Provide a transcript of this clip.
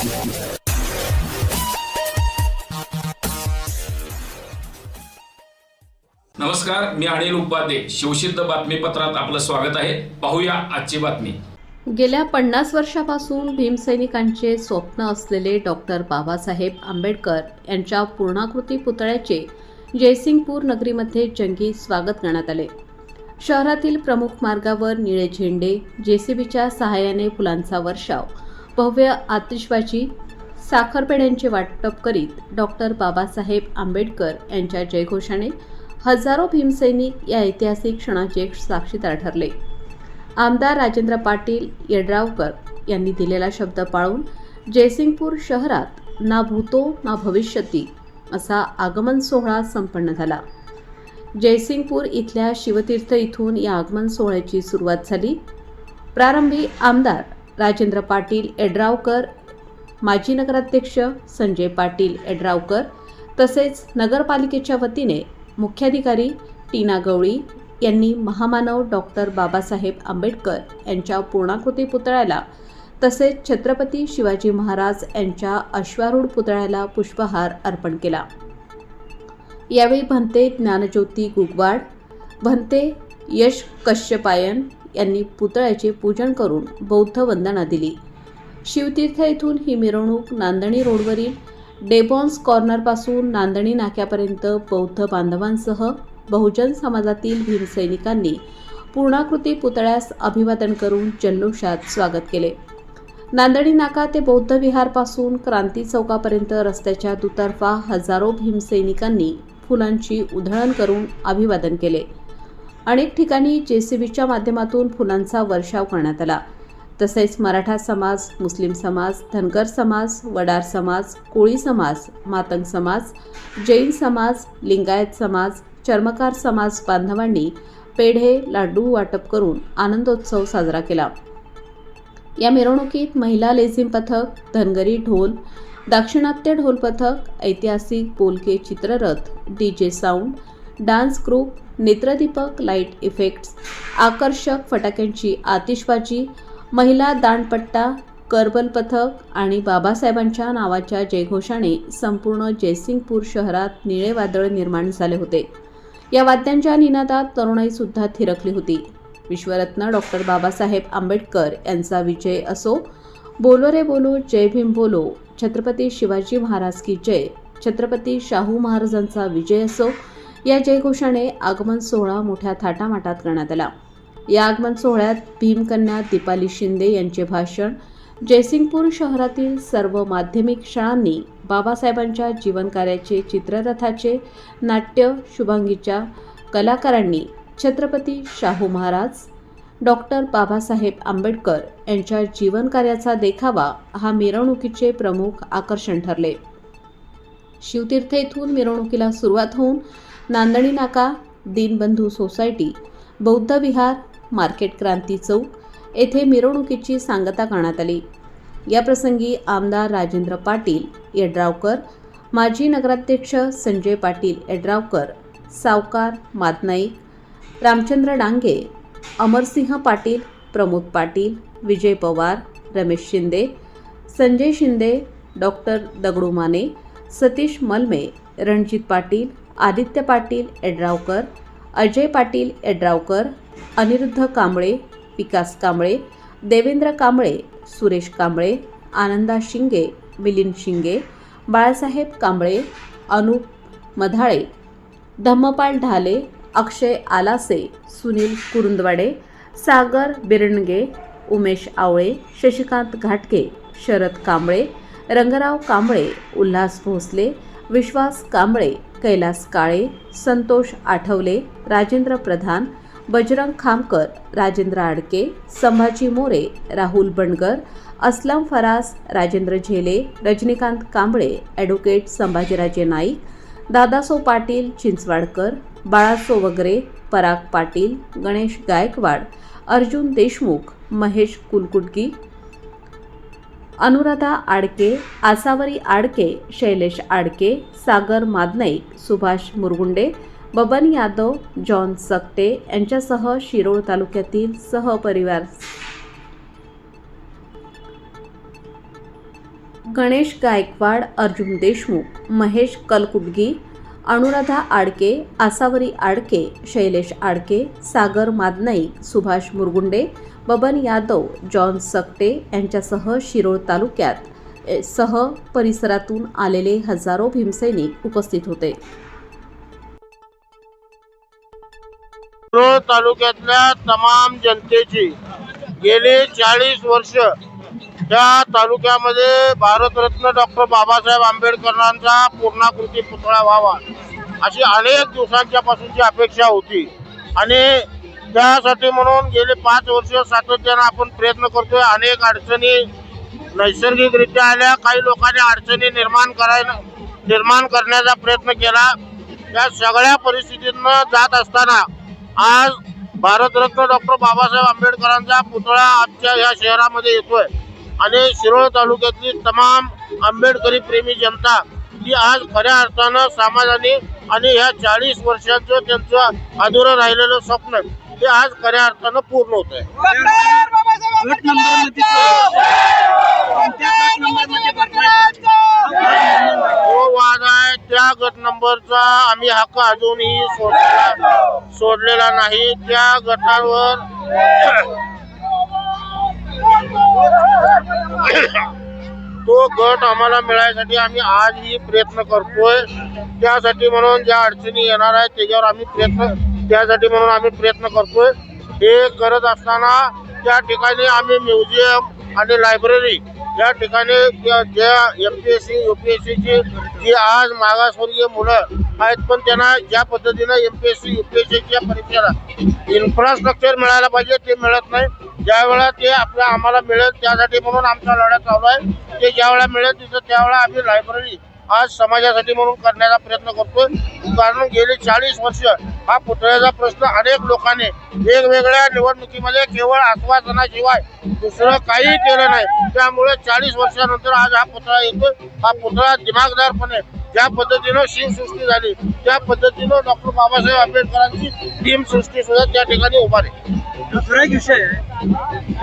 नमस्कार मी अनिल उपाध्ये. शिवसिद्ध बातमीपत्रात आपलं स्वागत आहे. पाहूया आजची बातमी. गेल्या पन्नास वर्षापासून भीमसैनिकांचे स्वप्न असलेले डॉक्टर बाबासाहेब आंबेडकर यांच्या पूर्णाकृती पुतळ्याचे जयसिंगपूर नगरीमध्ये जंगी स्वागत करण्यात आले. शहरातील प्रमुख मार्गावर निळे झेंडे जेसीबीच्या सहाय्याने फुलांचा वर्षाव भव्य आतिषबाजी साखरपेड्यांचे वाटप करीत डॉक्टर बाबासाहेब आंबेडकर यांच्या जयघोषाने हजारो भीमसैनिक या ऐतिहासिक क्षणाचे साक्षीदार ठरले. आमदार राजेंद्र पाटील येड्रावकर यांनी दिलेला शब्द पाळून जयसिंगपूर शहरात ना भूतो ना भविष्यती असा आगमन सोहळा संपन्न झाला. जयसिंगपूर इथल्या शिवतीर्थ इथून या आगमन सोहळ्याची सुरुवात झाली. प्रारंभी आमदार राजेंद्र पाटील एड्रावकर माजी नगराध्यक्ष संजय पाटील एड्रावकर तसेच नगरपालिकेच्या वतीने मुख्याधिकारी टीना गवळी यांनी महामानव डॉक्टर बाबासाहेब आंबेडकर यांच्या पूर्णाकृती पुतळ्याला तसेच छत्रपती शिवाजी महाराज यांच्या अश्वारूढ पुतळ्याला पुष्पहार अर्पण केला. यावेळी भंते ज्ञानज्योती गुगवाड भंते यश कश्यपायन यांनी पुतळ्याचे पूजन करून बौद्ध वंदना दिली. शिवतीर्थ येथून ही मिरवणूक नांदणी रोडवरील डेबॉन्स कॉर्नरपासून नांदणी नाक्यापर्यंत बौद्ध बांधवांसह बहुजन समाजातील भीमसैनिकांनी पूर्णाकृती पुतळ्यास अभिवादन करून जल्लोषात स्वागत केले. नांदणी नाका ते बौद्ध विहारपासून क्रांती चौकापर्यंत रस्त्याच्या दुतर्फा हजारो भीमसैनिकांनी फुलांची उधळण करून अभिवादन केले. अनेक ठिकाणी जेसीबीच्या माध्यमातून फुलांचा वर्षाव करण्यात आला. तसेच मराठा समाज मुस्लिम समाज धनगर समाज वडार समाज कोळी समाज मातंग समाज जैन समाज लिंगायत समाज चर्मकार समाज बांधवांनी पेढे लाडू वाटप करून आनंदोत्सव साजरा केला. या मिरवणुकीत महिला लेझिम पथक धनगरी ढोल दाक्षिणात्य ढोल पथक ऐतिहासिक बोलके चित्ररथ D J sound dance group नेत्रदीपक लाइट इफेक्ट्स आकर्षक फटाक्यांची आतिषबाजी महिला दांडपट्टा करबल पथक आणि बाबासाहेबांच्या नावाच्या जयघोषाने संपूर्ण जयसिंगपूर शहरात निळे वादळ निर्माण झाले होते. या वाद्यांच्या निनादात तरुणाईसुद्धा थिरकली होती. विश्वरत्न डॉक्टर बाबासाहेब आंबेडकर यांचा विजय असो बोलो रे बोलो जय भीम बोलो छत्रपती शिवाजी महाराज की जय छत्रपती शाहू महाराजांचा विजय असो या जयघोषाने आगमन सोहळा मोठ्या थाटामाटात करण्यात आला. या आगमन सोहळ्यात भीमकन्या दीपाली शिंदे यांचे भाषण जयसिंगपूर शहरातील सर्व माध्यमिक शाळांनी बाबासाहेबांच्या जीवनकार्याचे चित्ररथाचे नाट्य शुभांगीच्या कलाकारांनी छत्रपती शाहू महाराज डॉक्टर बाबासाहेब आंबेडकर यांच्या जीवनकार्याचा देखावा हा मिरवणुकीचे प्रमुख आकर्षण ठरले. शिवतीर्थ येथून मिरवणुकीला सुरुवात होऊन नांदणी नाका दीनबंधू सोसायटी बौद्ध विहार मार्केट क्रांती चौक येथे मिरवणुकीची सांगता करण्यात आली. याप्रसंगी आमदार राजेंद्र पाटील यड्रावकर माजी नगराध्यक्ष संजय पाटील यड्रावकर सावकार मादनाईक रामचंद्र डांगे अमरसिंह पाटील प्रमोद पाटील विजय पवार रमेश शिंदे संजय शिंदे डॉक्टर दगडू माने सतीश मलमे रणजित पाटील आदित्य पाटील एड्रावकर अजय पाटील एड्रावकर अनिरुद्ध कांबळे विकास कांबळे देवेंद्र कांबळे सुरेश कांबळे आनंदा शिंगे मिलिंद शिंगे बाळासाहेब कांबळे अनुप मधाळे धम्मपाल ढाले अक्षय आलासे सुनील कुरुंदवाडे सागर बिरणगे उमेश आवळे शशिकांत घाटके शरद कांबळे रंगराव कांबळे उल्हास भोसले विश्वास कांबळे कैलास काळे संतोष आठवले राजेंद्र प्रधान बजरंग खामकर राजेंद्र आडके संभाजी मोरे राहुल बणगर असलम फरास राजेंद्र झेले रजनीकांत कांबळे ॲडव्होकेट संभाजीराजे नाईक दादासो पाटील चिंचवाडकर बाळासो वगरे पराग पाटील गणेश गायकवाड अर्जुन देशमुख महेश कुलकुटगी अनुराधा आडके आसावरी आडके शैलेश आडके सागर मादनाईक सुभाष मुरगुंडे बबन यादव जॉन सकटे यांच्यासह शिरोळ तालुक्यातील सहपरिवार. गणेश गायकवाड अर्जुन देशमुख महेश कलकुटगी अनुराधा आडके आसावरी आडके शैलेश आडके सागर मादनाईक सुभाष मुरगुंडे बबन यादव जॉन सकटे यांच्यासह शिरोळ तालुक्यात सह परिसरातून आलेले हजारो भीमसैनिक उपस्थित होते. शिरोळ तालुक्यातल्या तमाम जनतेची गेले चाळीस वर्ष त्या तालुक्यामध्ये भारतरत्न डॉक्टर बाबासाहेब आंबेडकरांचा पूर्णाकृती पुतळा व्हावा अशी अनेक दिवसांच्या पासूनची अपेक्षा होती. आणि त्यासाठी म्हणून गेले पाच वर्ष सातत्यानं आपण प्रयत्न करतोय. अनेक अडचणी नैसर्गिकरित्या आल्या. काही लोकांनी अडचणी निर्माण करायला निर्माण करण्याचा प्रयत्न केला. या सगळ्या परिस्थितीतनं जात असताना आज भारतरत्न डॉक्टर बाबासाहेब आंबेडकरांचा पुतळा आजच्या या शहरामध्ये येतोय. आणि शिरोळ तालुक्यातली तमाम आंबेडकरी प्रेमी जनता ही आज खऱ्या अर्थानं समाजाने आणि ह्या चाळीस वर्षाचं त्यांचं अधुरं राहिलेलं स्वप्न ते आज खऱ्या अर्थानं पूर्ण होत आहे जो वाद आहे. त्या गट नंबरचा आम्ही हक्क अजूनही सोडलेला सोडलेला नाही. त्या गटावर तो गट आम्हाला मिळायसाठी आम्ही आजही प्रयत्न करतोय. त्यासाठी म्हणून ज्या अडचणी येणार आहेत त्याच्यावर आम्ही प्रयत्न त्यासाठी म्हणून आम्ही प्रयत्न करतोय. हे करत असताना त्या ठिकाणी आम्ही म्युझियम आणि लायब्ररी या ठिकाणी ज्या- ज्या M P S C U P S सीची जी आज मागासवर्गीय मुलं आहेत पण त्यांना ज्या पद्धतीनं M P S C U P S सीच्या परीक्षेला इन्फ्रास्ट्रक्चर मिळायला पाहिजे ते मिळत नाही. ज्या वेळा ते आपल्या आम्हाला मिळेल त्यासाठी म्हणून आमचा लढा चालू आहे. ते ज्या वेळा मिळेल तिथं त्यावेळा आम्ही लायब्ररी आज समाजासाठी म्हणून करण्याचा प्रयत्न करतोय. कारण गेली चाळीस वर्ष हा पुतळ्याचा प्रश्न अनेक लोकांनी वेगवेगळ्या निवडणुकीमध्ये केवळ आश्वासनाशिवाय दुसरं काही केलं नाही. त्यामुळे चाळीस वर्षानंतर आज हा पुतळा येतोय. हा पुतळा दिमागदारपणे ज्या पद्धतीनं शिवसृष्टी झाली त्या पद्धतीनं डॉक्टर बाबासाहेब आंबेडकरांची टीम सृष्टी सुद्धा त्या ठिकाणी उभारली. दुसरा एक विषय आहे.